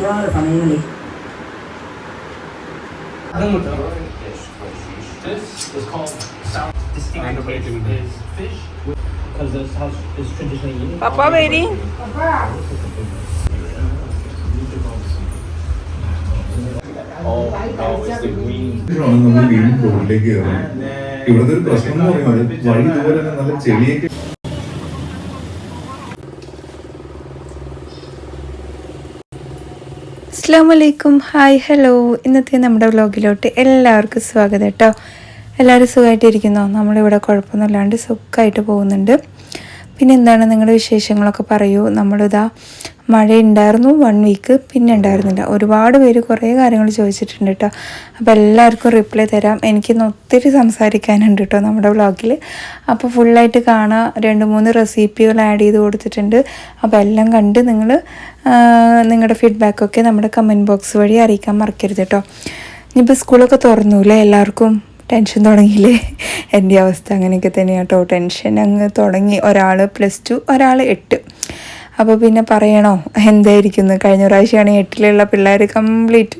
ഒരുപാട് സമയങ്ങളിൽ This is called South Distinct is fish because this house is traditionally eaten. പപ്പ ാണ് നമ്മൾ വീണ്ടും റോഡിലേക്ക് കയറുന്നത് ഇവിടുത്തെ ഒരു പ്രശ്നം എന്ന് പറയുന്നത് വഴി ഇതുപോലെ തന്നെ നല്ല ചെളിയൊക്കെ അസ്ലാമലൈക്കും ഹായ് ഹലോ ഇന്നത്തെ നമ്മുടെ വ്ലോഗിലോട്ട് എല്ലാവർക്കും സ്വാഗതം കേട്ടോ. എല്ലാവരും സുഖമായിട്ടിരിക്കുന്നോ നമ്മളിവിടെ കുഴപ്പമൊന്നുമില്ലാണ്ട് സുഖമായിട്ട് പോകുന്നുണ്ട്. പിന്നെ എന്താണ് നിങ്ങളുടെ വിശേഷങ്ങളൊക്കെ പറയൂ. നമ്മളിതാ മഴ ഉണ്ടായിരുന്നു വൺ വീക്ക് പിന്നെ ഉണ്ടായിരുന്നില്ല. ഒരുപാട് പേര് കുറേ കാര്യങ്ങൾ ചോദിച്ചിട്ടുണ്ട് കേട്ടോ അപ്പോൾ എല്ലാവർക്കും റിപ്ലൈ തരാം. എനിക്കിന്ന് ഒത്തിരി സംസാരിക്കാനുണ്ട് കേട്ടോ നമ്മുടെ വ്ളോഗിൽ അപ്പോൾ ഫുള്ളായിട്ട് കാണാം. രണ്ട് മൂന്ന് റെസിപ്പികൾ ആഡ് ചെയ്ത് കൊടുത്തിട്ടുണ്ട്. അപ്പോൾ എല്ലാം കണ്ട് നിങ്ങൾ നിങ്ങളുടെ ഫീഡ്ബാക്കൊക്കെ നമ്മുടെ കമന്റ് ബോക്സ് വഴി അറിയിക്കാൻ മറക്കരുത് കേട്ടോ ഇനിയിപ്പോൾ സ്കൂളൊക്കെ തുറന്നുല്ലേ എല്ലാവർക്കും? ടെൻഷൻ തുടങ്ങിയില്ലേ? എന്റെ അവസ്ഥ അങ്ങനെയൊക്കെ തന്നെയാണ് കേട്ടോ ടെൻഷൻ അങ്ങ് തുടങ്ങി. ഒരാൾ പ്ലസ് ടു ഒരാൾ എട്ട്. അപ്പോൾ പിന്നെ പറയണോ? എന്തായിരിക്കുന്നു? കഴിഞ്ഞ പ്രാവശ്യമാണ് എട്ടിലുള്ള പിള്ളേർ കംപ്ലീറ്റ്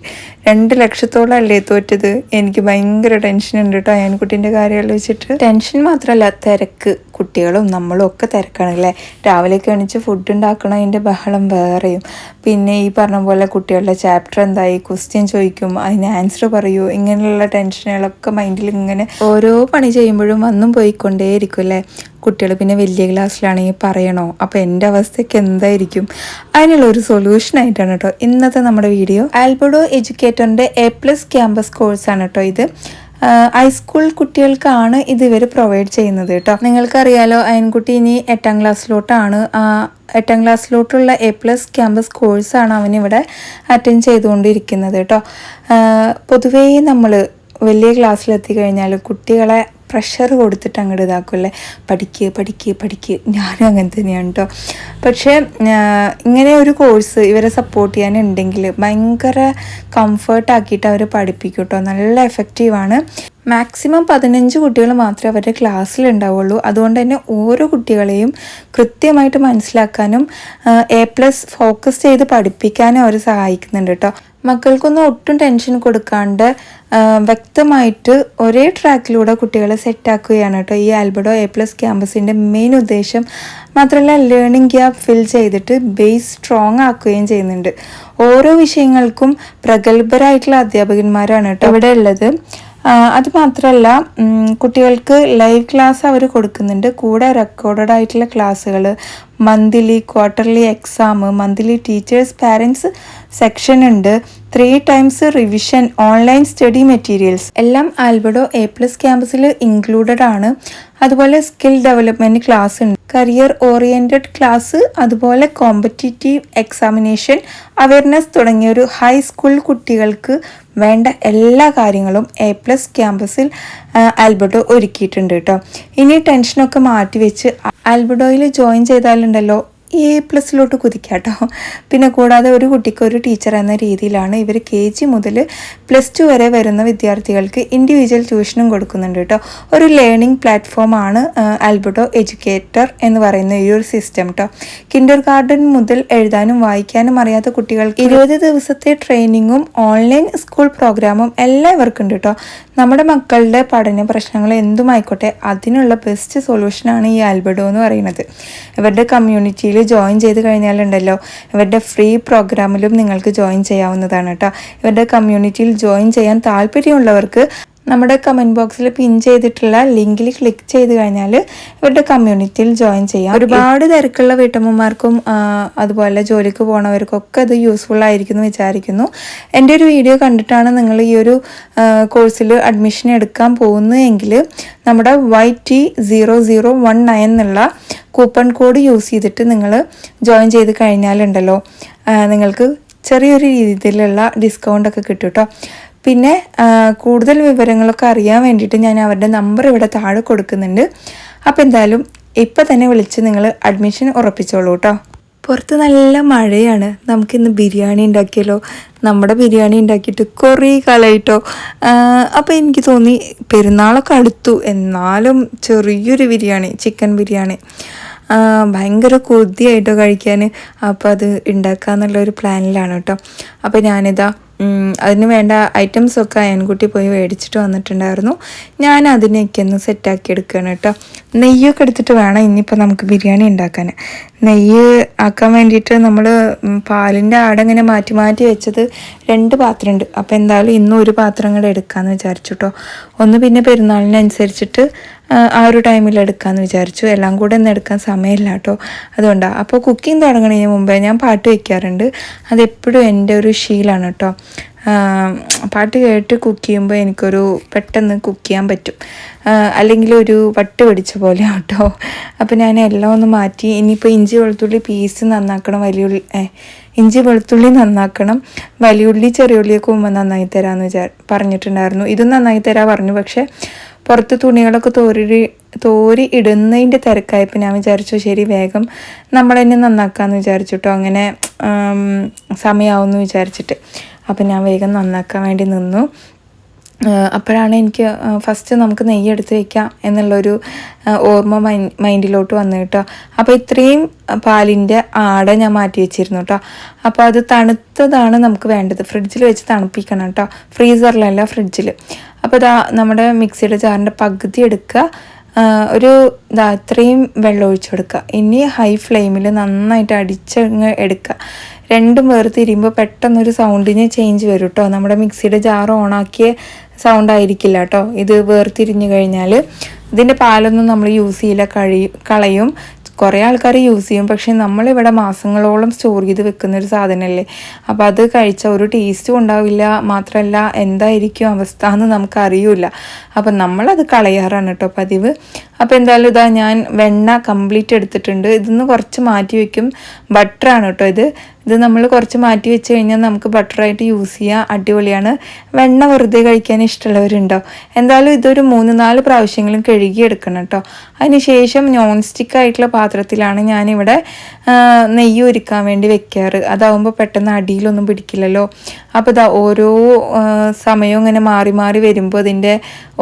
രണ്ട് ലക്ഷത്തോളം അല്ലേ തോറ്റത്? എനിക്ക് ഭയങ്കര ടെൻഷൻ ഉണ്ട് കേട്ടോ അയൻകുട്ടീന്റെ കാര്യം വെച്ചിട്ട് ടെൻഷൻ മാത്രമല്ല തിരക്ക്. കുട്ടികളും നമ്മളും ഒക്കെ തിരക്കാണ് അല്ലേ രാവിലെയൊക്കെ എണീച്ച് ഫുഡ് ഉണ്ടാക്കണം അതിന്റെ ബഹളം വേറെയും. പിന്നെ ഈ പറഞ്ഞ പോലെ കുട്ടികളുടെ ചാപ്റ്റർ എന്തായി? ക്വസ്റ്റ്യൻ ചോദിക്കും. അതിന് ആൻസർ പറയൂ. ഇങ്ങനെയുള്ള ടെൻഷനുകളൊക്കെ മൈൻഡിൽ ഇങ്ങനെ ഓരോ പണി ചെയ്യുമ്പോഴും വന്നും പോയിക്കൊണ്ടേയിരിക്കും അല്ലേ? കുട്ടികൾ പിന്നെ വലിയ ക്ലാസ്സിലാണെങ്കിൽ പറയണോ? അപ്പോൾ എന്റെ അവസ്ഥയ്ക്ക് എന്തായിരിക്കും? അതിനുള്ള ഒരു സൊല്യൂഷൻ ആയിട്ടാണ് കേട്ടോ ഇന്നത്തെ നമ്മുടെ വീഡിയോ ആൽബഡോ എഡ്യൂക്കേറ്ററിന്റെ എ പ്ലസ് ക്യാമ്പസ് കോഴ്സാണ് കേട്ടോ ഇത്. ഹൈസ്കൂൾ കുട്ടികൾക്കാണ് ഇത് ഇവർ പ്രൊവൈഡ് ചെയ്യുന്നത് കേട്ടോ. നിങ്ങൾക്കറിയാലോ അയൻകുട്ടി ഇനി എട്ടാം ക്ലാസ്സിലോട്ടാണ് എട്ടാം ക്ലാസ്സിലോട്ടുള്ള എ പ്ലസ് ക്യാമ്പസ് കോഴ്സാണ് അവനിവിടെ അറ്റൻഡ് ചെയ്തുകൊണ്ടിരിക്കുന്നത് കേട്ടോ. പൊതുവേ നമ്മൾ വലിയ ക്ലാസ്സിലെത്തി കഴിഞ്ഞാൽ കുട്ടികളെ പ്രഷർ കൊടുത്തിട്ട് അങ്ങോട്ട് ഇതാക്കുമല്ലേ പഠിക്ക് പഠിക്ക് പഠിക്ക്. ഞാനും അങ്ങനെ തന്നെയാണ് കേട്ടോ പക്ഷേ ഇങ്ങനെ ഒരു കോഴ്സ് ഇവരെ സപ്പോർട്ട് ചെയ്യാനുണ്ടെങ്കിൽ ഭയങ്കര കംഫേർട്ടാക്കിയിട്ട് അവർ പഠിപ്പിക്കും കേട്ടോ നല്ല എഫക്റ്റീവാണ് മാക്സിമം പതിനഞ്ച് കുട്ടികൾ മാത്രമേ അവരുടെ ക്ലാസ്സിൽ ഉണ്ടാവുള്ളൂ അതുകൊണ്ട് തന്നെ ഓരോ കുട്ടികളെയും കൃത്യമായിട്ട് മനസ്സിലാക്കാനും എ പ്ലസ് ഫോക്കസ് ചെയ്ത് പഠിപ്പിക്കാനും അവർ സഹായിക്കുന്നുണ്ട് കേട്ടോ മക്കൾക്കൊന്നും ഒട്ടും ടെൻഷൻ കൊടുക്കാണ്ട് വ്യക്തമായിട്ട് ഒരേ ട്രാക്കിലൂടെ കുട്ടികളെ സെറ്റാക്കുകയാണ് കേട്ടോ ഈ ആൽബഡോ എ പ്ലസ് ക്യാമ്പസിന്റെ മെയിൻ ഉദ്ദേശം. മാത്രമല്ല ലേണിംഗ് ഗ്യാപ്പ് ഫിൽ ചെയ്തിട്ട് ബേസ് സ്ട്രോങ് ആക്കുകയും ചെയ്യുന്നുണ്ട്. ഓരോ വിഷയങ്ങൾക്കും പ്രഗത്ഭരായിട്ടുള്ള അധ്യാപകന്മാരാണ് കേട്ടോ ഇവിടെ ഉള്ളത്. ആ, അത് മാത്രമല്ല കുട്ടികൾക്ക് ലൈവ് ക്ലാസ് അവർ കൊടുക്കുന്നുണ്ട്. കൂടെ റെക്കോർഡഡ് ആയിട്ടുള്ള ക്ലാസ്സുകൾ monthly quarterly exam monthly teachers parents section ഉണ്ട്. Three times revision online study materials എല്ലാം ആൽബഡോ എ പ്ലസ് ക്യാമ്പസിൽ ഇൻക്ലൂഡഡ് ആണ്. അതുപോലെ സ്കിൽ ഡെവലപ്മെന്റ് ക്ലാസ് ഉണ്ട്. കരിയർ ഓറിയന്റഡ് ക്ലാസ് അതുപോലെ കോമ്പറ്റീറ്റീവ് എക്സാമിനേഷൻ അവയർനെസ് തുടങ്ങിയ ഒരു ഹൈസ്കൂൾ കുട്ടികൾക്ക് വേണ്ട എല്ലാ കാര്യങ്ങളും എ പ്ലസ് ക്യാമ്പസിൽ ആൽബർട്ടോ ഒരുക്കിയിട്ടുണ്ട് കേട്ടോ. ഇനി ടെൻഷനൊക്കെ മാറ്റിവെച്ച് ആൽബർട്ടോയിൽ ജോയിൻ ചെയ്താലുണ്ടല്ലോ എ പ്ലസ്സിലോട്ട് കുതിക്കാട്ടോ പിന്നെ കൂടാതെ ഒരു കുട്ടിക്ക് ഒരു ടീച്ചർ എന്ന രീതിയിലാണ് ഇവർ കെ ജി മുതൽ പ്ലസ് ടു വരെ വരുന്ന വിദ്യാർത്ഥികൾക്ക് ഇൻഡിവിജ്വൽ ട്യൂഷനും കൊടുക്കുന്നുണ്ട് കേട്ടോ ഒരു ലേണിംഗ് പ്ലാറ്റ്ഫോമാണ് ആൽബർട്ടോ എഡ്യൂക്കേറ്റർ എന്ന് പറയുന്ന ഈ ഒരു സിസ്റ്റം കേട്ടോ കിൻഡർ ഗാർഡൻ മുതൽ എഴുതാനും വായിക്കാനും അറിയാത്ത കുട്ടികൾക്ക് ഇരുപത് ദിവസത്തെ ട്രെയിനിങ്ങും ഓൺലൈൻ സ്കൂൾ പ്രോഗ്രാമും എല്ലാം ഇവർക്കുണ്ട് കേട്ടോ നമ്മുടെ മക്കളുടെ പഠന പ്രശ്നങ്ങൾ എന്തുമായിക്കോട്ടെ അതിനുള്ള ബെസ്റ്റ് സൊല്യൂഷനാണ് ഈ ആൽബർട്ടോ എന്ന് പറയുന്നത്. ഇവരുടെ കമ്മ്യൂണിറ്റിയിൽ ജോയിൻ ചെയ്ത് കഴിഞ്ഞാലുണ്ടല്ലോ ഇവരുടെ ഫ്രീ പ്രോഗ്രാമിലും നിങ്ങൾക്ക് ജോയിൻ ചെയ്യാവുന്നതാണ് കേട്ടോ ഇവരുടെ കമ്മ്യൂണിറ്റിയിൽ ജോയിൻ ചെയ്യാൻ താല്പര്യമുള്ളവർക്ക് നമ്മുടെ കമന്റ് ബോക്സിൽ പിൻ ചെയ്തിട്ടുള്ള ലിങ്കിൽ ക്ലിക്ക് ചെയ്ത് കഴിഞ്ഞാൽ ഇവരുടെ കമ്മ്യൂണിറ്റിയിൽ ജോയിൻ ചെയ്യാം. ഒരുപാട് തിരക്കുള്ള വീട്ടമ്മമാർക്കും അതുപോലെ ജോലിക്ക് പോണവർക്കൊക്കെ അത് യൂസ്ഫുൾ ആയിരിക്കും എന്ന് വിചാരിക്കുന്നു. എന്റെ ഒരു വീഡിയോ കണ്ടിട്ടാണ് നിങ്ങൾ ഈ ഒരു കോഴ്സിൽ അഡ്മിഷൻ എടുക്കാൻ പോകുന്നതെങ്കിൽ നമ്മുടെ Y T zero zero one nine എന്നുള്ള കൂപ്പൺ കോഡ് യൂസ് ചെയ്തിട്ട് നിങ്ങൾ ജോയിൻ ചെയ്ത് കഴിഞ്ഞാലുണ്ടല്ലോ. നിങ്ങൾക്ക് ചെറിയൊരു രീതിയിലുള്ള ഡിസ്കൗണ്ട് ഒക്കെ കിട്ടും കേട്ടോ പിന്നെ കൂടുതൽ വിവരങ്ങളൊക്കെ അറിയാൻ വേണ്ടിയിട്ട് ഞാൻ അവരുടെ നമ്പർ ഇവിടെ താഴെ കൊടുക്കുന്നുണ്ട്. അപ്പോൾ എന്തായാലും ഇപ്പം തന്നെ വിളിച്ച് നിങ്ങൾ അഡ്മിഷൻ ഉറപ്പിച്ചോളൂ കേട്ടോ പുറത്ത് നല്ല മഴയാണ്. നമുക്കിന്ന് ബിരിയാണി ഉണ്ടാക്കിയല്ലോ. നമ്മുടെ ബിരിയാണി ഉണ്ടാക്കിയിട്ട് കുറേ കാലമായിട്ടോ അപ്പോൾ എനിക്ക് തോന്നി പെരുന്നാളൊക്കെ അടുത്തു. എന്നാലും ചെറിയൊരു ബിരിയാണി ചിക്കൻ ബിരിയാണി. ഭയങ്കര കൊതിയായിട്ടോ കഴിക്കാൻ അപ്പോൾ അത് ഉണ്ടാക്കാന്നുള്ള ഒരു പ്ലാനിലാണ് കേട്ടോ. അപ്പോൾ ഞാനിതാ അതിന് വേണ്ട ഐറ്റംസൊക്കെ അയൻകുട്ടി പോയി മേടിച്ചിട്ട് വന്നിട്ടുണ്ടായിരുന്നു. ഞാൻ അതിനെയൊക്കെ ഒന്ന് സെറ്റാക്കി എടുക്കുകയാണ് കേട്ടോ. നെയ്യൊക്കെ എടുത്തിട്ട് വേണം ഇനിയിപ്പോൾ നമുക്ക് ബിരിയാണി ഉണ്ടാക്കാൻ നെയ്യ് ആക്കാൻ വേണ്ടിയിട്ട് നമ്മൾ പാലിന്റെ ആടങ്ങനെ മാറ്റി മാറ്റി വെച്ചത് രണ്ട് പാത്രമുണ്ട്. അപ്പോൾ എന്തായാലും ഇന്നും ഒരു പാത്രം കൂടെ എടുക്കാമെന്ന് വിചാരിച്ചു കേട്ടോ. ഒന്ന് പിന്നെ പെരുന്നാളിനനുസരിച്ചിട്ട് ആ, ഒരു ടൈമിൽ എടുക്കാമെന്ന് വിചാരിച്ചു. എല്ലാം കൂടെ ഒന്നും എടുക്കാൻ സമയമില്ല കേട്ടോ. അതുകൊണ്ടാണ് അപ്പോൾ കുക്കിംഗ് തുടങ്ങുന്നതിന് മുമ്പേ ഞാൻ പാട്ട് വയ്ക്കാറുണ്ട് അതെപ്പോഴും എന്റെ ഒരു ശീലമാണ് കേട്ടോ. പാട്ട് കേട്ട് കുക്ക് ചെയ്യുമ്പോൾ എനിക്കൊരു പെട്ടെന്ന് കുക്ക് ചെയ്യാൻ പറ്റും. അല്ലെങ്കിൽ ഒരു വട്ട് പിടിച്ച പോലെ കേട്ടോ. അപ്പോൾ ഞാൻ എല്ലാം ഒന്ന് മാറ്റി. ഇനിയിപ്പോൾ ഇഞ്ചി വെളുത്തുള്ളി പീസ് നന്നാക്കണം. വലിയ ഇഞ്ചി വെളുത്തുള്ളി നന്നാക്കണം. വലിയ ഉള്ളി ചെറിയ ഉള്ളിയൊക്കെ മുമ്പ് നന്നായി തരാമെന്ന് വിചാ പറഞ്ഞിട്ടുണ്ടായിരുന്നു. ഇതും നന്നായി തരാൻ പറഞ്ഞു. പക്ഷേ പുറത്ത് തുണികളൊക്കെ തോരി തോരി ഇടുന്നതിന്റെ തിരക്കായപ്പോൾ ഞാൻ വിചാരിച്ചു ശരി വേഗം നമ്മൾ തന്നെ നന്നാക്കാമെന്ന് വിചാരിച്ചു കേട്ടോ അങ്ങനെ സമയമാവുമെന്ന് വിചാരിച്ചിട്ട്. അപ്പം ഞാൻ വേഗം നന്നാക്കാൻ വേണ്ടി നിന്നു. അപ്പോഴാണ് എനിക്ക് ഫസ്റ്റ് നമുക്ക് നെയ്യ് എടുത്ത് വയ്ക്കാം എന്നുള്ളൊരു ഓർമ്മ മൈൻഡിലോട്ട് വന്നു കേട്ടോ. അപ്പോൾ ഇത്രയും പാലിന്റെ ആട ഞാൻ മാറ്റി വെച്ചിരുന്നു കേട്ടോ. അപ്പോൾ അത് തണുത്തതാണ് നമുക്ക് വേണ്ടത്. ഫ്രിഡ്ജിൽ വെച്ച് തണുപ്പിക്കണം കേട്ടോ. ഫ്രീസറിലല്ല ഫ്രിഡ്ജിൽ. അപ്പോൾ ഇതാ നമ്മുടെ മിക്സിയുടെ ജാറിന്റെ പകുതി എടുക്കുക. ഒരു ഇതാ ഇത്രയും വെള്ളം ഒഴിച്ചു കൊടുക്കുക. ഇനി ഹൈ ഫ്ലെയിമിൽ നന്നായിട്ട് അടിച്ചങ്ങ് എടുക്കുക. രണ്ടും വേർതിരിയുമ്പോൾ പെട്ടെന്നൊരു സൗണ്ടിന് ചേഞ്ച് വരും കേട്ടോ നമ്മുടെ മിക്സിയുടെ ജാർ ഓണാക്കിയ സൗണ്ട് ആയിരിക്കില്ല കേട്ടോ ഇത് വേർതിരിഞ്ഞു കഴിഞ്ഞാൽ ഇതിന്റെ പാലൊന്നും നമ്മൾ യൂസ് ചെയ്യില്ല കഴി കളയും. കുറേ ആൾക്കാർ യൂസ് ചെയ്യും. പക്ഷേ നമ്മളിവിടെ മാസങ്ങളോളം സ്റ്റോർ ചെയ്ത് വെക്കുന്ന ഒരു സാധനമല്ലേ അപ്പോൾ അത് കഴിച്ച ഒരു ടേസ്റ്റും ഉണ്ടാവില്ല. മാത്രമല്ല എന്തായിരിക്കും അവസ്ഥ എന്ന് നമുക്കറിയില്ല. അപ്പം നമ്മളത് കളയാറാണ് കേട്ടോ പതിവ്. അപ്പോൾ എന്തായാലും ഇതാ ഞാൻ വെണ്ണ കംപ്ലീറ്റ് എടുത്തിട്ടുണ്ട്. ഇതിന്ന് കുറച്ച് മാറ്റി വയ്ക്കും ബട്ടറാണ് കേട്ടോ ഇത്. ഇത് നമ്മൾ കുറച്ച് മാറ്റി വെച്ച് കഴിഞ്ഞാൽ നമുക്ക് ബട്ടറായിട്ട് യൂസ് ചെയ്യാം. അടിപൊളിയാണ്. വെണ്ണ വെറുതെ കഴിക്കാൻ ഇഷ്ടമുള്ളവരുണ്ടോ? എന്തായാലും ഇതൊരു മൂന്ന് നാല് പ്രാവശ്യങ്ങളും കഴുകി എടുക്കണം കേട്ടോ. അതിനുശേഷം നോൺ സ്റ്റിക്ക് ആയിട്ടുള്ള പാത്രത്തിലാണ് ഞാനിവിടെ നെയ്യ് ഒരുക്കാൻ വേണ്ടി വെക്കാറ്. അതാവുമ്പോൾ പെട്ടെന്ന് അടിയിലൊന്നും പിടിക്കില്ലല്ലോ. അപ്പോൾ ഇതാ ഓരോ സമയവും ഇങ്ങനെ മാറി മാറി വരുമ്പോൾ അതിന്റെ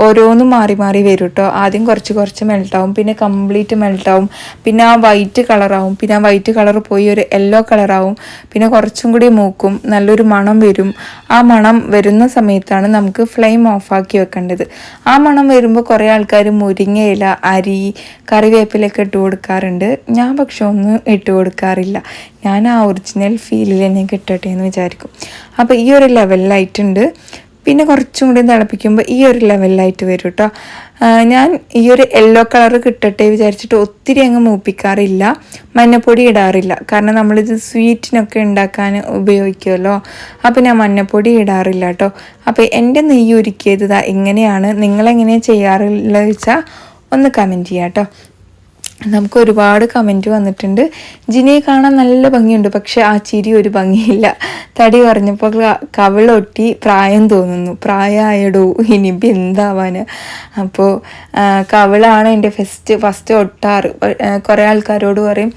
ഓരോന്നും മാറി മാറി വരും കേട്ടോ. ആദ്യം കുറച്ച് കുറച്ച് മെൽട്ടാവും പിന്നെ കംപ്ലീറ്റ് മെൽട്ടാവും പിന്നെ ആ വൈറ്റ് കളറാവും പിന്നെ ആ വൈറ്റ് കളർ പോയി ഒരു യെല്ലോ കളറാവും പിന്നെ കുറച്ചും കൂടി മൂക്കും നല്ലൊരു മണം വരും. ആ മണം വരുന്ന സമയത്താണ് നമുക്ക് ഫ്ലെയിം ഓഫാക്കി വെക്കേണ്ടത്. ആ മണം വരുമ്പോൾ കുറേ ആൾക്കാർ മുരിങ്ങയില അരി കറിവേപ്പിലൊക്കെ ഇട്ട് കൊടുക്കാറുണ്ട്. ഞാൻ പക്ഷെ ഒന്നും ഇട്ട് കൊടുക്കാറില്ല. ഞാൻ ആ ഒറിജിനൽ ഫീലിൽ തന്നെ കിട്ടട്ടെ എന്ന് വിചാരിക്കും. അപ്പോൾ ഈ ഒരു ലെവലിലായിട്ടുണ്ട് പിന്നെ കുറച്ചും കൂടി തിളപ്പിക്കുമ്പോൾ ഈ ഒരു ലെവലിലായിട്ട് വരും കേട്ടോ ഞാൻ ഈ ഒരു യെല്ലോ കളർ കിട്ടട്ടെ വിചാരിച്ചിട്ട് ഒത്തിരി അങ്ങ് മൂപ്പിക്കാറില്ല. മഞ്ഞപ്പൊടി ഇടാറില്ല. കാരണം നമ്മളിത് സ്വീറ്റിനൊക്കെ ഉണ്ടാക്കാൻ ഉപയോഗിക്കുമല്ലോ അപ്പോൾ ഞാൻ മഞ്ഞപ്പൊടി ഇടാറില്ല കേട്ടോ അപ്പോൾ എന്റെ നെയ്യ് ഒരുക്കിയത് ഇങ്ങനെയാണ്. നിങ്ങളെങ്ങനെയാണ് ചെയ്യാറുള്ളത് വെച്ചാൽ ഒന്ന് കമന്റ് ചെയ്യാം കേട്ടോ നമുക്ക് ഒരുപാട് കമന്റ് വന്നിട്ടുണ്ട്. ജിനിയെ കാണാൻ നല്ല ഭംഗിയുണ്ട്. പക്ഷേ ആ ചിരി ഒരു ഭംഗിയില്ല. തടി കുറഞ്ഞപ്പോൾ കവിളൊട്ടി പ്രായം തോന്നുന്നു. പ്രായമായടോ ഇനിയിപ്പോൾ എന്താവാന്? അപ്പോൾ കവിളാണ് എന്റെ ഫസ്റ്റ് ഫസ്റ്റ് ഒട്ടാറ്. കുറേ ആൾക്കാരോട് പറയും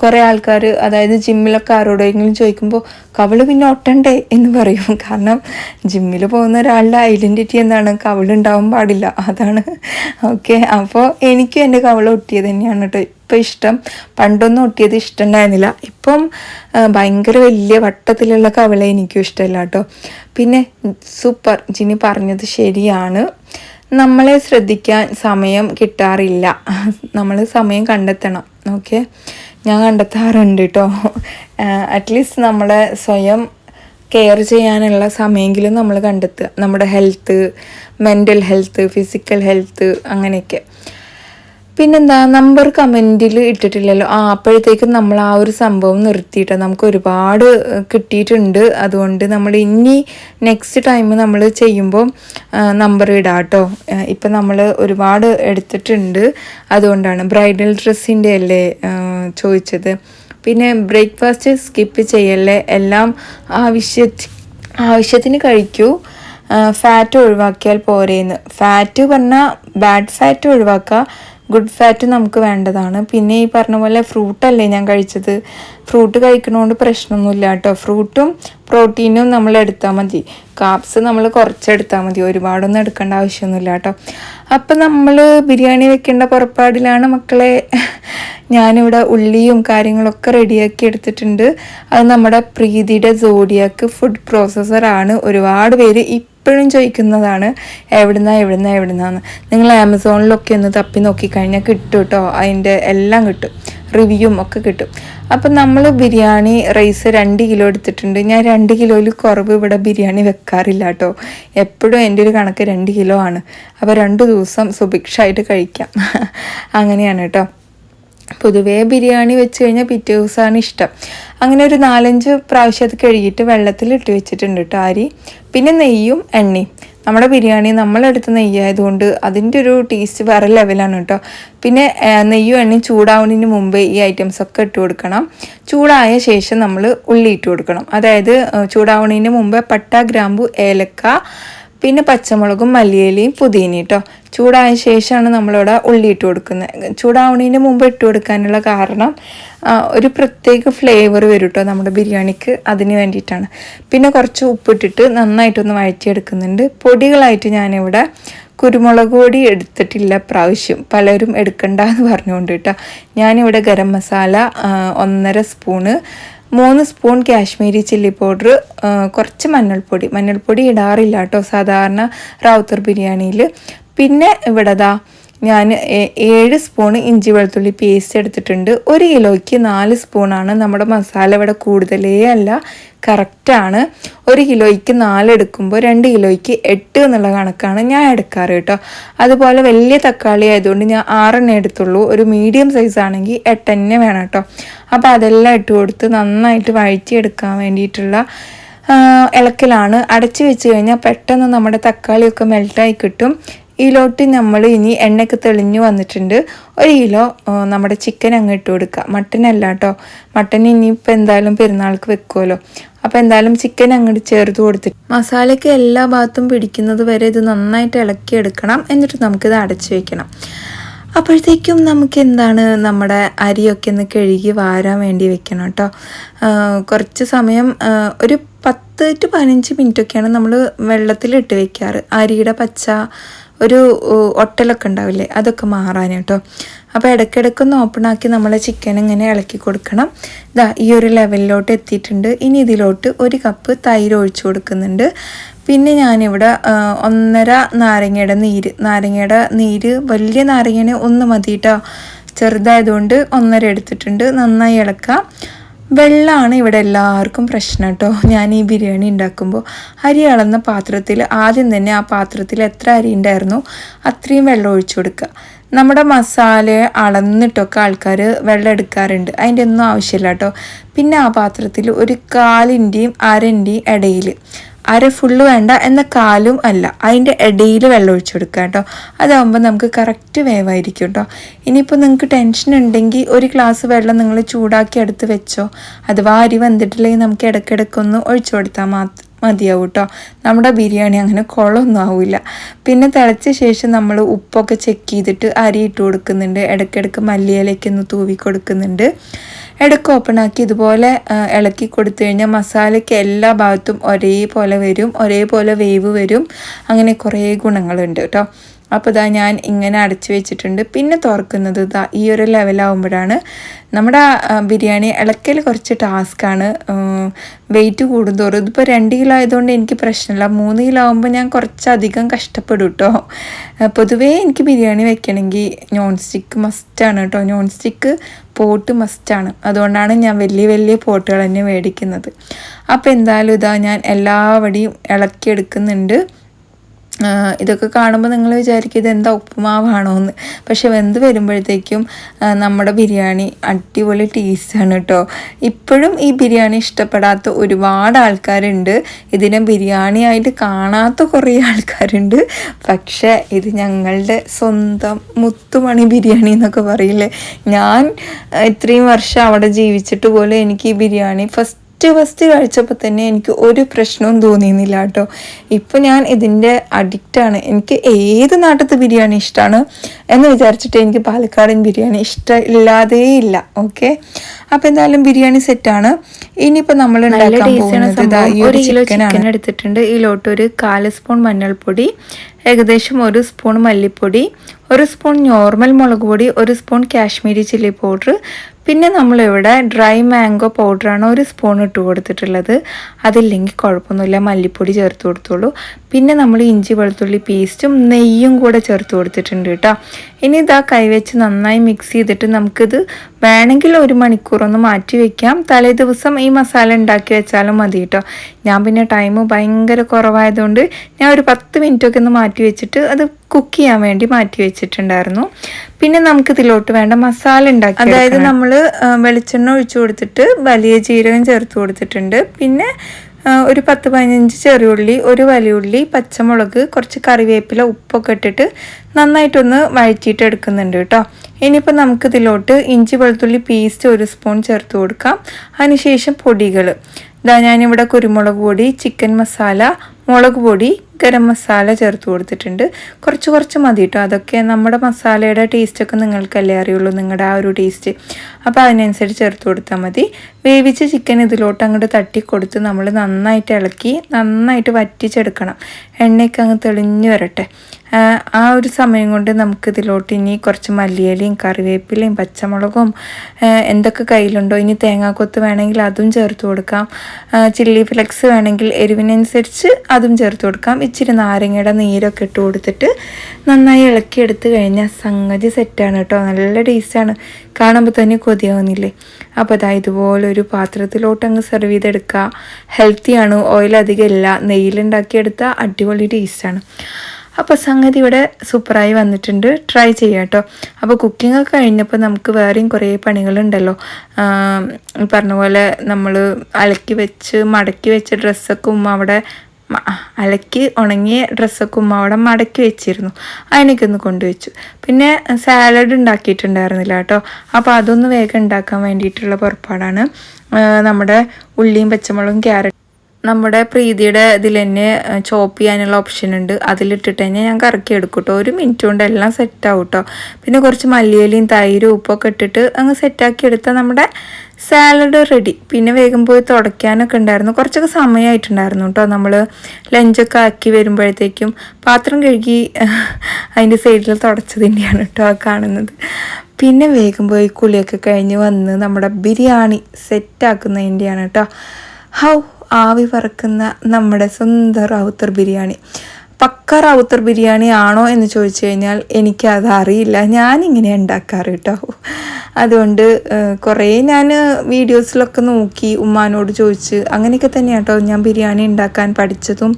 കുറേ ആൾക്കാർ അതായത് ജിമ്മിലൊക്കെ ആരോടെങ്കിലും ചോദിക്കുമ്പോൾ കവൾ പിന്നെ ഒട്ടണ്ടേ? എന്ന് പറയും. കാരണം ജിമ്മിൽ പോകുന്ന ഒരാളുടെ ഐഡന്റിറ്റി എന്താണ്? കവളുണ്ടാവാൻ പാടില്ല. അതാണ്. ഓക്കെ. അപ്പോൾ എനിക്കും എന്റെ കവൾ ഒട്ടിയത് തന്നെയാണ് കേട്ടോ ഇപ്പം ഇഷ്ടം. പണ്ടൊന്നും ഒട്ടിയത് ഇഷ്ടമുണ്ടായിരുന്നില്ല ഇപ്പം ഭയങ്കര വലിയ വട്ടത്തിലുള്ള കവിള എനിക്കും ഇഷ്ടമല്ല കേട്ടോ പിന്നെ സൂപ്പർ. ജിനി പറഞ്ഞത് ശരിയാണ്. നമ്മളെ ശ്രദ്ധിക്കാൻ സമയം കിട്ടാറില്ല. നമ്മൾ സമയം കണ്ടെത്തണം. ഓക്കെ. ഞാൻ കണ്ടെത്താറുണ്ട് കേട്ടോ അറ്റ്ലീസ്റ്റ് നമ്മളെ സ്വയം കെയർ ചെയ്യാനുള്ള സമയമെങ്കിലും നമ്മൾ കണ്ടെത്തുക. നമ്മുടെ health mental health physical health അങ്ങനെയൊക്കെ. പിന്നെന്താ നമ്പർ കമന്റിൽ ഇട്ടിട്ടില്ലല്ലോ. ആ അപ്പോഴത്തേക്കും നമ്മൾ ആ ഒരു സംഭവം നിർത്തിയിട്ട്. നമുക്ക് ഒരുപാട് കിട്ടിയിട്ടുണ്ട്. അതുകൊണ്ട് നമ്മൾ ഇനി നെക്സ്റ്റ് ടൈം നമ്മൾ ചെയ്യുമ്പോൾ നമ്പർ ഇടാം കേട്ടോ ഇപ്പം നമ്മൾ ഒരുപാട് എടുത്തിട്ടുണ്ട്. അതുകൊണ്ടാണ്. ബ്രൈഡൽ ഡ്രസ്സിന്റെ അല്ലേ ചോദിച്ചത്. പിന്നെ ബ്രേക്ക്ഫാസ്റ്റ് സ്കിപ്പ് ചെയ്യല്ലേ? എല്ലാം ആവശ്യ ആവശ്യത്തിന് കഴിക്കൂ. ഫാറ്റ് ഒഴിവാക്കിയാൽ പോരേന്ന്. ഫാറ്റ് പറഞ്ഞാൽ ബാഡ് ഫാറ്റ് ഒഴിവാക്കുക ഗുഡ് ഫാറ്റ് നമുക്ക് വേണ്ടതാണ്. പിന്നെ ഈ പറഞ്ഞ പോലെ ഫ്രൂട്ടല്ലേ ഞാൻ കഴിച്ചത്. ഫ്രൂട്ട് കഴിക്കണോണ്ട് പ്രശ്നമൊന്നുമില്ല കേട്ടോ. ഫ്രൂട്ടും പ്രോട്ടീനും നമ്മൾ എടുത്താൽ മതി. കാപ്സ് നമ്മൾ കുറച്ചെടുത്താൽ മതി. ഒരുപാടൊന്നും എടുക്കേണ്ട ആവശ്യമൊന്നുമില്ല കേട്ടോ. അപ്പം നമ്മൾ ബിരിയാണി വെക്കേണ്ട പുറപ്പാടിലാണ് മക്കളെ. ഞാനിവിടെ ഉള്ളിയും കാര്യങ്ങളൊക്കെ റെഡിയാക്കി എടുത്തിട്ടുണ്ട്. അത് നമ്മുടെ പ്രീതിയുടെ സോഡിയാക്ക് ഫുഡ് പ്രോസസ്സറാണ് ഒരുപാട് പേര് ഇപ്പോഴും ചോദിക്കുന്നതാണ് എവിടുന്നാ എവിടുന്നാ എവിടുന്നാന്ന്? നിങ്ങൾ ആമസോണിലൊക്കെ ഒന്ന് തപ്പി നോക്കിക്കഴിഞ്ഞാൽ കിട്ടും കേട്ടോ അതിന്റെ എല്ലാം കിട്ടും. റിവ്യൂവും ഒക്കെ കിട്ടും. അപ്പം നമ്മൾ ബിരിയാണി റൈസ് രണ്ട് കിലോ എടുത്തിട്ടുണ്ട്. ഞാൻ രണ്ട് കിലോയിൽ കുറവ് ഇവിടെ ബിരിയാണി വെക്കാറില്ല കേട്ടോ. എപ്പോഴും എന്റെ ഒരു കണക്ക് രണ്ട് കിലോ ആണ്. അപ്പോൾ രണ്ട് ദിവസം സുഭിക്ഷായിട്ട് കഴിക്കാം. അങ്ങനെയാണ് കേട്ടോ. പൊതുവേ ബിരിയാണി വെച്ച് കഴിഞ്ഞാൽ പിറ്റേ ദിവസമാണ് ഇഷ്ടം. അങ്ങനെ ഒരു നാലഞ്ച് പ്രാവശ്യം അത് കഴുകിയിട്ട് വെള്ളത്തിൽ ഇട്ട് വെച്ചിട്ടുണ്ട് കേട്ടോ അരി. പിന്നെ നെയ്യും എണ്ണയും. നമ്മുടെ ബിരിയാണി നമ്മളെടുത്ത നെയ്യായതുകൊണ്ട് അതിന്റെ ഒരു ടേസ്റ്റ് വേറെ ലെവലാണ് കേട്ടോ പിന്നെ നെയ്യും എണ്ണയും ചൂടാവുന്നതിന് മുമ്പേ ഈ ഐറ്റംസ് ഒക്കെ ഇട്ട് കൊടുക്കണം. ചൂടായ ശേഷം നമ്മൾ ഉള്ളി ഇട്ട് കൊടുക്കണം. അതായത് ചൂടാവുന്നതിന് മുമ്പ് പട്ട ഗ്രാമ്പു ഏലക്ക പിന്നെ പച്ചമുളകും മല്ലിയിലയും പുതിനയും കേട്ടോ ചൂടായ ശേഷമാണ് നമ്മളിവിടെ ഉള്ളി ഇട്ട് കൊടുക്കുന്നത്. ചൂടാവണതിന് മുമ്പ് ഇട്ട് കൊടുക്കാനുള്ള കാരണം ഒരു പ്രത്യേക ഫ്ലേവർ വരും കേട്ടോ നമ്മുടെ ബിരിയാണിക്ക് അതിന് വേണ്ടിയിട്ടാണ്. പിന്നെ കുറച്ച് ഉപ്പിട്ടിട്ട് നന്നായിട്ടൊന്ന് വഴറ്റിയെടുക്കുന്നുണ്ട്. പൊടികളായിട്ട് ഞാനിവിടെ കുരുമുളക് പൊടി എടുത്തിട്ടില്ല പ്രാവശ്യം. പലരും എടുക്കണ്ട എന്ന് പറഞ്ഞുകൊണ്ട് കേട്ടോ ഞാനിവിടെ ഗരം മസാല ഒന്നര സ്പൂണ് മൂന്ന് സ്പൂൺ കാശ്മീരി ചില്ലി പൗഡർ കുറച്ച് മഞ്ഞൾപ്പൊടി. മഞ്ഞൾപ്പൊടി ഇടാറില്ല കേട്ടോ സാധാരണ റാവുത്തർ ബിരിയാണിയിൽ പിന്നെ ഇവിടെ ദാ ഞാൻ ഏഴ് സ്പൂൺ ഇഞ്ചി വെളുത്തുള്ളി പേസ്റ്റ് എടുത്തിട്ടുണ്ട്. ഒരു കിലോയ്ക്ക് നാല് സ്പൂണാണ് നമ്മുടെ മസാല ഇവിടെ കൂടുതലേ അല്ല കറക്റ്റാണ് ഒരു കിലോയ്ക്ക് നാല് എടുക്കുമ്പോൾ രണ്ട് കിലോയ്ക്ക് എട്ട് എന്നുള്ള കണക്കാണ് ഞാൻ എടുക്കാറ് കേട്ടോ. അതുപോലെ വലിയ തക്കാളി ആയതുകൊണ്ട് ഞാൻ ആറെണ്ണേ എടുത്തുള്ളൂ. ഒരു മീഡിയം സൈസ് ആണെങ്കിൽ എട്ടെണ്ണ വേണം കേട്ടോ. അപ്പോൾ അതെല്ലാം ഇട്ട് കൊടുത്ത് നന്നായിട്ട് വഴറ്റിയെടുക്കാൻ വേണ്ടിയിട്ടുള്ള ഇളക്കലാണ്. അടച്ചു വെച്ച് കഴിഞ്ഞാൽ പെട്ടെന്ന് നമ്മുടെ തക്കാളിയൊക്കെ മെൽട്ടായി കിട്ടും. ഇതിലോട്ട് നമ്മൾ ഇനി എണ്ണയൊക്കെ തെളിഞ്ഞു വന്നിട്ടുണ്ട്. ഒരു കിലോ നമ്മുടെ ചിക്കൻ അങ്ങ് ഇട്ട് കൊടുക്കുക. മട്ടൻ അല്ല കേട്ടോ മട്ടൻ ഇനിയിപ്പോൾ എന്തായാലും പെരുന്നാൾക്ക് വെക്കുമല്ലോ അപ്പോൾ എന്തായാലും ചിക്കൻ അങ്ങോട്ട് ചേർത്ത് കൊടുത്തിട്ട് മസാലയ്ക്ക് എല്ലാ ഭാഗത്തും പിടിക്കുന്നത് വരെ ഇത് നന്നായിട്ട് ഇളക്കിയെടുക്കണം എന്നിട്ട് നമുക്കിത് അടച്ചു വെക്കണം. അപ്പോഴത്തേക്കും നമുക്ക് എന്താണ് നമ്മുടെ അരിയൊക്കെ ഒന്ന് കഴുകി വാരാൻ വേണ്ടി വെക്കണം കേട്ടോ കുറച്ച് സമയം ഒരു പത്ത് ടു പതിനഞ്ച് മിനിറ്റൊക്കെയാണ് നമ്മൾ വെള്ളത്തിലിട്ട് വെക്കാറ്. അരിയുടെ പച്ച ഒരു ഒട്ടലൊക്കെ ഉണ്ടാവില്ലേ? അതൊക്കെ മാറാൻ കേട്ടോ. അപ്പോൾ ഇടയ്ക്കിടയ്ക്കൊന്ന് ഓപ്പൺ ആക്കി നമ്മൾ ചിക്കൻ ഇങ്ങനെ ഇളക്കി കൊടുക്കണം. ഇതാ ഈ ഒരു ലെവലിലോട്ട് എത്തിയിട്ടുണ്ട്. ഇനി ഇതിലോട്ട് ഒരു കപ്പ് തൈര് ഒഴിച്ചു കൊടുക്കുന്നുണ്ട്. പിന്നെ ഞാനിവിടെ ഒന്നര നാരങ്ങയുടെ നീര് നാരങ്ങയുടെ നീര് വലിയ നാരങ്ങേനെ ഒന്ന് മതി കേട്ടോ ചെറുതായതുകൊണ്ട് ഒന്നര എടുത്തിട്ടുണ്ട്. നന്നായി ഇളക്കാം. വെള്ളമാണ് ഇവിടെ എല്ലാവർക്കും പ്രശ്നം കേട്ടോ. ഞാൻ ഈ ബിരിയാണി ഉണ്ടാക്കുമ്പോൾ അരി അളന്ന പാത്രത്തിൽ ആദ്യം തന്നെ ആ പാത്രത്തിൽ എത്ര അരി ഉണ്ടായിരുന്നു അത്രയും വെള്ളം ഒഴിച്ചു കൊടുക്കുക. നമ്മുടെ മസാല അളന്നിട്ടൊക്കെ ആൾക്കാർ വെള്ളം എടുക്കാറുണ്ട്. അതിന്റെ ഒന്നും ആവശ്യമില്ല കേട്ടോ. പിന്നെ ആ പാത്രത്തിൽ ഒരു കാലിന്റെയും അരന്റെയും ഇടയിൽ അര ഫുള്ള് വേണ്ട എന്ന കാലും അല്ല. അതിന്റെ ഇടയിൽ വെള്ളം ഒഴിച്ചു കൊടുക്കുക കേട്ടോ. അതാകുമ്പോൾ നമുക്ക് കറക്റ്റ് വേവായിരിക്കും കേട്ടോ. ഇനിയിപ്പോൾ നിങ്ങൾക്ക് ടെൻഷൻ ഉണ്ടെങ്കിൽ ഒരു ഗ്ലാസ് വെള്ളം നിങ്ങൾ ചൂടാക്കി എടുത്ത് വെച്ചോ. അഥവാ അരി വന്നിട്ടില്ലെങ്കിൽ നമുക്ക് ഇടയ്ക്കിടയ്ക്കൊന്ന് ഒഴിച്ചു കൊടുത്താൽ മാത്രം മതിയാവും കേട്ടോ. നമ്മുടെ ബിരിയാണി അങ്ങനെ കുളമൊന്നും ആവില്ല പിന്നെ തിളച്ച ശേഷം നമ്മൾ ഉപ്പൊക്കെ ചെക്ക് ചെയ്തിട്ട് അരി ഇട്ട് കൊടുക്കുന്നുണ്ട്. ഇടയ്ക്കിടയ്ക്ക് മല്ലിയിലേക്ക് ഒന്ന് തൂവി കൊടുക്കുന്നുണ്ട്. ഇടയ്ക്ക് ഓപ്പൺ ആക്കി ഇതുപോലെ ഇളക്കി കൊടുത്തു കഴിഞ്ഞാൽ മസാലയ്ക്ക് എല്ലാ ഭാഗത്തും ഒരേപോലെ വരും ഒരേപോലെ വേവ് വരും. അങ്ങനെ കുറേ ഗുണങ്ങളുണ്ട് കേട്ടോ അപ്പോൾ ഇതാ ഞാൻ ഇങ്ങനെ അടച്ചു വെച്ചിട്ടുണ്ട്. പിന്നെ തുറക്കുന്നത് ഇതാ ഈ ഒരു ലെവലാവുമ്പോഴാണ് നമ്മുടെ ബിരിയാണി ഇളക്കൽ കുറച്ച് ടാസ്ക്കാണ് വെയിറ്റ് കൂടുന്തോറും ഇതിപ്പോൾ രണ്ട് കിലോ ആയതുകൊണ്ട് എനിക്ക് പ്രശ്നമില്ല. മൂന്ന് കിലോ ആകുമ്പോൾ ഞാൻ കുറച്ചധികം കഷ്ടപ്പെടും കേട്ടോ പൊതുവേ എനിക്ക് ബിരിയാണി വെക്കണമെങ്കിൽ നോൺ സ്റ്റിക്ക് മസ്റ്റാണ് കേട്ടോ നോൺ സ്റ്റിക്ക് പോട്ട് മസ്റ്റാണ് അതുകൊണ്ടാണ് ഞാൻ വലിയ വലിയ പോട്ടുകൾ തന്നെ മേടിക്കുന്നത്. അപ്പോൾ എന്തായാലും ഇതാ ഞാൻ എല്ലാവടെയും ഇളക്കിയെടുക്കുന്നുണ്ട്. ഇതൊക്കെ കാണുമ്പോൾ നിങ്ങൾ വിചാരിക്കും ഇതെന്താ ഉപ്പുമാവാണോ എന്ന് പക്ഷെ വെന്ത് വരുമ്പോഴത്തേക്കും നമ്മുടെ ബിരിയാണി അടിപൊളി ടേസ്റ്റാണ് കേട്ടോ ഇപ്പോഴും ഈ ബിരിയാണി ഇഷ്ടപ്പെടാത്ത ഒരുപാട് ആൾക്കാരുണ്ട്. ഇതിനെ ബിരിയാണിയായിട്ട് കാണാത്ത കുറേ ആൾക്കാരുണ്ട്. പക്ഷേ ഇത് ഞങ്ങളുടെ സ്വന്തം മുത്തുമണി ബിരിയാണി എന്നൊക്കെ പറയില്ലേ? ഞാൻ ഇത്രയും വർഷം അവിടെ ജീവിച്ചിട്ട് പോലും എനിക്ക് ഈ ബിരിയാണി ഫസ്റ്റ് ഫസ്റ്റ് ഫസ്റ്റ് കഴിച്ചപ്പോൾ തന്നെ എനിക്ക് ഒരു പ്രശ്നവും തോന്നിയിരുന്നില്ല കേട്ടോ. ഇപ്പോൾ ഞാൻ ഇതിന്റെ അഡിക്റ്റാണ് എനിക്ക് ഏത് നാട്ടിലത്തെ ബിരിയാണി ഇഷ്ടമാണ് എന്ന് വിചാരിച്ചിട്ട് എനിക്ക് പാലക്കാടൻ ബിരിയാണി ഇഷ്ടമില്ലാതേ ഇല്ല ഓക്കെ അപ്പോൾ എന്തായാലും ബിരിയാണി സെറ്റാണ് ഇനിയിപ്പോൾ നമ്മൾ ഉണ്ടാക്കാൻ പോകുന്നത് ഈ ഒരു എടുത്തിട്ടുണ്ട്. ഇതിലോട്ട് ഒരു കാൽ സ്പൂൺ മഞ്ഞൾപ്പൊടി ഏകദേശം ഒരു സ്പൂൺ മല്ലിപ്പൊടി ഒരു സ്പൂൺ നോർമൽ മുളക് പൊടി ഒരു സ്പൂൺ കാശ്മീരി ചില്ലി പൗഡർ പിന്നെ നമ്മളിവിടെ ഡ്രൈ മാംഗോ പൗഡറാണ് ഒരു സ്പൂൺ ഇട്ട് കൊടുത്തിട്ടുള്ളത്. അതില്ലെങ്കിൽ കുഴപ്പമൊന്നുമില്ല മല്ലിപ്പൊടി ചേർത്ത് കൊടുത്തോളൂ. പിന്നെ നമ്മൾ ഇഞ്ചി വെളുത്തുള്ളി പേസ്റ്റും നെയ്യും കൂടെ ചേർത്ത് കൊടുത്തിട്ടുണ്ട് കേട്ടോ. ഇനി ഇതാ കൈവച്ച് നന്നായി മിക്സ് ചെയ്തിട്ട് നമുക്കിത് വേണമെങ്കിൽ ഒരു മണിക്കൂറൊന്ന് മാറ്റി വെക്കാം. തലേ ദിവസം ഈ മസാല ഉണ്ടാക്കി വെച്ചാലും മതി കേട്ടോ. ഞാൻ പിന്നെ ടൈം ഭയങ്കര കുറവായതുകൊണ്ട് ഞാൻ ഒരു പത്ത് മിനിറ്റൊക്കെ ഒന്ന് മാറ്റി വെച്ചിട്ട് അത് കുക്ക് ചെയ്യാൻ വേണ്ടി മാറ്റി വെച്ചിട്ടുണ്ടായിരുന്നു. പിന്നെ നമുക്ക് ഇതിലോട്ട് വേണ്ട മസാല ഉണ്ടാക്കി അതായത് നമ്മൾ വെളിച്ചെണ്ണ ഒഴിച്ചു കൊടുത്തിട്ട് വലിയ ജീരകം ചേർത്ത് കൊടുത്തിട്ടുണ്ട്. പിന്നെ ഒരു പത്ത് പതിനഞ്ച് ചെറിയുള്ളി ഒരു വലിയുള്ളി പച്ചമുളക് കുറച്ച് കറിവേപ്പില ഉപ്പൊക്കെ ഇട്ടിട്ട് നന്നായിട്ടൊന്ന് വഴറ്റിയിട്ട് എടുക്കുന്നുണ്ട് കേട്ടോ. ഇനിയിപ്പോൾ നമുക്ക് ഇതിലോട്ട് ഇഞ്ചി വെളുത്തുള്ളി പേസ്റ്റ് ഒരു സ്പൂൺ ചേർത്ത് കൊടുക്കാം. അതിനുശേഷം പൊടികൾ ഇതാ ഞാനിവിടെ കുരുമുളക് പൊടി ചിക്കൻ മസാല മുളക് പൊടി ഗരം മസാല ചേർത്ത് കൊടുത്തിട്ടുണ്ട്. കുറച്ച് കുറച്ച് മതി കേട്ടോ അതൊക്കെ നമ്മുടെ മസാലയുടെ ടേസ്റ്റൊക്കെ നിങ്ങൾക്കല്ലേ അറിയുള്ളൂ നിങ്ങളുടെ ആ ഒരു ടേസ്റ്റ് അപ്പോൾ അതിനനുസരിച്ച് ചേർത്ത് കൊടുത്താൽ മതി. വേവിച്ച ചിക്കൻ ഇതിലോട്ട് അങ്ങോട്ട് തട്ടി കൊടുത്ത് നമ്മൾ നന്നായിട്ട് ഇളക്കി നന്നായിട്ട് വറ്റിച്ചെടുക്കണം. എണ്ണയൊക്കെ അങ്ങ് തെളിഞ്ഞു വരട്ടെ. ആ, ആ ഒരു സമയം കൊണ്ട് നമുക്കിതിലോട്ട് ഇനി കുറച്ച് മല്ലിയിലയും കറിവേപ്പിലയും പച്ചമുളകും എന്തൊക്കെ കയ്യിലുണ്ടോ ഇനി തേങ്ങാക്കൊത്ത് വേണമെങ്കിൽ അതും ചേർത്ത് കൊടുക്കാം. ചില്ലി ഫ്ലെക്സ് വേണമെങ്കിൽ എരിവിനനുസരിച്ച് അതും ചേർത്ത് കൊടുക്കാം. ഇച്ചിരി നാരങ്ങയുടെ നീരൊക്കെ ഇട്ട് കൊടുത്തിട്ട് നന്നായി ഇളക്കി ഇളക്കിയെടുത്ത് കഴിഞ്ഞാൽ സംഗതി സെറ്റാണ് കേട്ടോ. നല്ല ടേസ്റ്റാണ് കാണുമ്പോൾ തന്നെ കൊതിയാവുന്നില്ലേ? അപ്പോൾ അതാ ഇതുപോലെ ഒരു പാത്രത്തിലോട്ട് അങ്ങ് സെർവ് ചെയ്തെടുക്കുക. ഹെൽത്തിയാണ് ഓയിൽ അധികം ഇല്ല. നെയ്യിലുണ്ടാക്കിയെടുത്താൽ അടിപൊളി ടേസ്റ്റാണ് അപ്പോൾ സംഗതി ഇവിടെ സൂപ്പറായി വന്നിട്ടുണ്ട്. ട്രൈ ചെയ്യാം കേട്ടോ. അപ്പോൾ കുക്കിംഗ് ഒക്കെ കഴിഞ്ഞപ്പോൾ നമുക്ക് വേറെയും കുറേ പണികളുണ്ടല്ലോ. പറഞ്ഞ പോലെ നമ്മൾ അലക്കി വെച്ച് മടക്കി വെച്ച ഡ്രസ്സൊക്കെ ഉമ്മ അവിടെ അലക്കി ഉണങ്ങിയ ഡ്രസ്സൊക്കെ ഉമ്മ അവിടെ മടക്കി വെച്ചിരുന്നു. അതിനൊക്കെ ഒന്ന് കൊണ്ടുവച്ചു പിന്നെ സാലഡ് ഉണ്ടാക്കിയിട്ടുണ്ടായിരുന്നില്ല കേട്ടോ. അപ്പോൾ അതൊന്ന് വേഗം ഉണ്ടാക്കാൻ വേണ്ടിയിട്ടുള്ള പുറപ്പാടാണ്. നമ്മുടെ ഉള്ളിയും പച്ചമുളകും ക്യാരറ്റ്. നമ്മുടെ പ്രീതിയുടെ ഇതിൽ തന്നെ ചോപ്പ് ചെയ്യാനുള്ള ഓപ്ഷൻ ഉണ്ട്. അതിലിട്ടിട്ട് തന്നെ ഞാൻ കറക്കി എടുക്കും കേട്ടോ. ഒരു മിനിറ്റ് കൊണ്ട് എല്ലാം സെറ്റ് ആവും കേട്ടോ. പിന്നെ കുറച്ച് മല്ലിയിലയും തൈരും ഉപ്പൊക്കെ ഇട്ടിട്ട് അങ്ങ് സെറ്റാക്കി എടുത്താൽ നമ്മുടെ സാലഡ് റെഡി പിന്നെ വേഗം പോയി തുടയ്ക്കാനൊക്കെ ഉണ്ടായിരുന്നു. കുറച്ചൊക്കെ സമയമായിട്ടുണ്ടായിരുന്നു കേട്ടോ. നമ്മൾ ലഞ്ചൊക്കെ ആക്കി വരുമ്പോഴത്തേക്കും പാത്രം കഴുകി അതിന്റെ സൈഡിൽ തുടച്ചതിന്റെയാണ് കേട്ടോ കാണുന്നത്. പിന്നെ വേഗം പോയി കുളിയൊക്കെ കഴിഞ്ഞ് വന്ന് നമ്മുടെ ബിരിയാണി സെറ്റാക്കുന്നതിന്റെയാണ് കേട്ടോ. ഹൗ ആവി പറക്കുന്ന നമ്മുടെ സ്വന്തം റൗത്തർ ബിരിയാണി. പക്ക റൗത്തർ ബിരിയാണി ആണോ എന്ന് ചോദിച്ചു കഴിഞ്ഞാൽ എനിക്കത് അറിയില്ല. ഞാനിങ്ങനെ ഉണ്ടാക്കാറ് കേട്ടോ അതുകൊണ്ട് കുറേ ഞാൻ വീഡിയോസിലൊക്കെ നോക്കി ഉമ്മാനോട് ചോദിച്ച് അങ്ങനെയൊക്കെ തന്നെയാണ് കേട്ടോ ഞാൻ ബിരിയാണി ഉണ്ടാക്കാൻ പഠിച്ചതും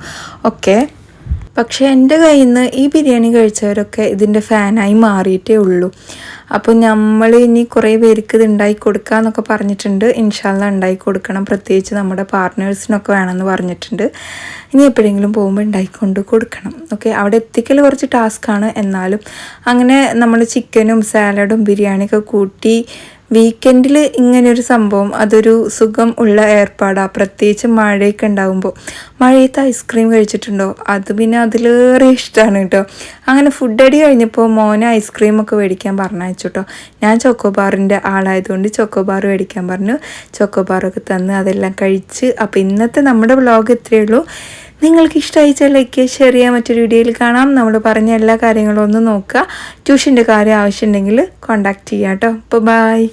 ഒക്കെ. പക്ഷേ എന്റെ കയ്യിൽ നിന്ന് ഈ ബിരിയാണി കഴിച്ചവരൊക്കെ ഇതിന്റെ ഫാനായി മാറിയിട്ടേ ഉള്ളൂ. അപ്പോൾ നമ്മൾ ഇനി കുറേ പേർക്ക് ഇത് ഉണ്ടാക്കി കൊടുക്കുക എന്നൊക്കെ പറഞ്ഞിട്ടുണ്ട്. ഇൻഷാല്ല ഉണ്ടാക്കി കൊടുക്കണം. പ്രത്യേകിച്ച് നമ്മുടെ പാർട്ട്നേഴ്സിനൊക്കെ വേണമെന്ന് പറഞ്ഞിട്ടുണ്ട്. ഇനി എപ്പോഴെങ്കിലും പോകുമ്പോൾ ഉണ്ടാക്കിക്കൊണ്ട് കൊടുക്കണം. ഓക്കെ? അവിടെ എത്തിക്കൽ കുറച്ച് ടാസ്ക്കാണ് എന്നാലും അങ്ങനെ നമ്മൾ ചിക്കനും സാലഡും ബിരിയാണിയൊക്കെ കൂട്ടി വീക്കെൻഡിൽ ഇങ്ങനെയൊരു സംഭവം അതൊരു സുഖം ഉള്ള ഏർപ്പാടാണ് പ്രത്യേകിച്ച് മഴയൊക്കെ ഉണ്ടാകുമ്പോൾ മഴയത്ത് ഐസ്ക്രീം കഴിച്ചിട്ടുണ്ടോ? അത് പിന്നെ അതിലേറെ ഇഷ്ടമാണ് കേട്ടോ. അങ്ങനെ ഫുഡ് അടി കഴിഞ്ഞപ്പോൾ മോനെ ഐസ്ക്രീം ഒക്കെ മേടിക്കാൻ പറഞ്ഞയച്ചു കേട്ടോ ഞാൻ ചോക്കോബാറിന്റെ ആളായതുകൊണ്ട് ചോക്കോബാർ മേടിക്കാൻ പറഞ്ഞു. ചോക്കോബാറൊക്കെ തന്ന് അതെല്ലാം കഴിച്ച്. അപ്പോൾ ഇന്നത്തെ നമ്മുടെ വ്ളോഗ് ഇത്രയേ ഉള്ളൂ. നിങ്ങൾക്ക് ഇഷ്ടമായിച്ചാൽ ലൈക്ക് ഷെയർ ചെയ്യാൻ മറ്റൊരു വീഡിയോയിൽ കാണാം. നമ്മൾ പറഞ്ഞ എല്ലാ കാര്യങ്ങളും ഒന്ന് നോക്കുക. ട്യൂഷന്റെ കാര്യം ആവശ്യമുണ്ടെങ്കിൽ കോണ്ടാക്ട് ചെയ്യാം കേട്ടോ അപ്പോൾ ബായ്